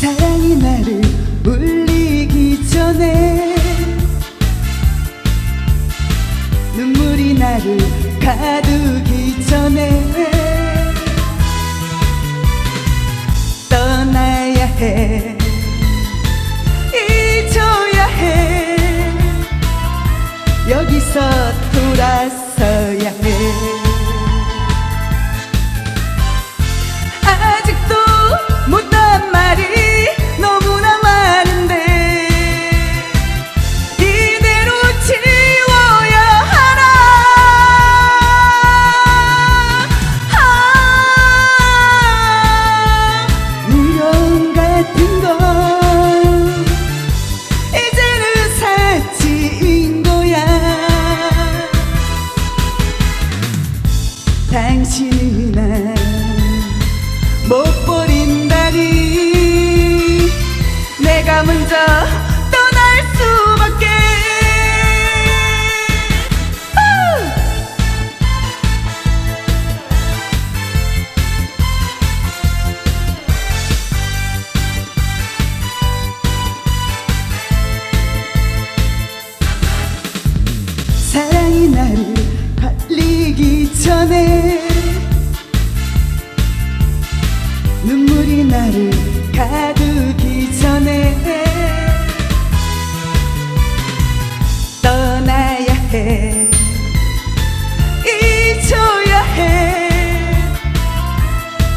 사랑이 나를 울리기 전에 눈물이 나를 가두기 전에 당신을 못 버린다니. 내가 먼저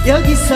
여기서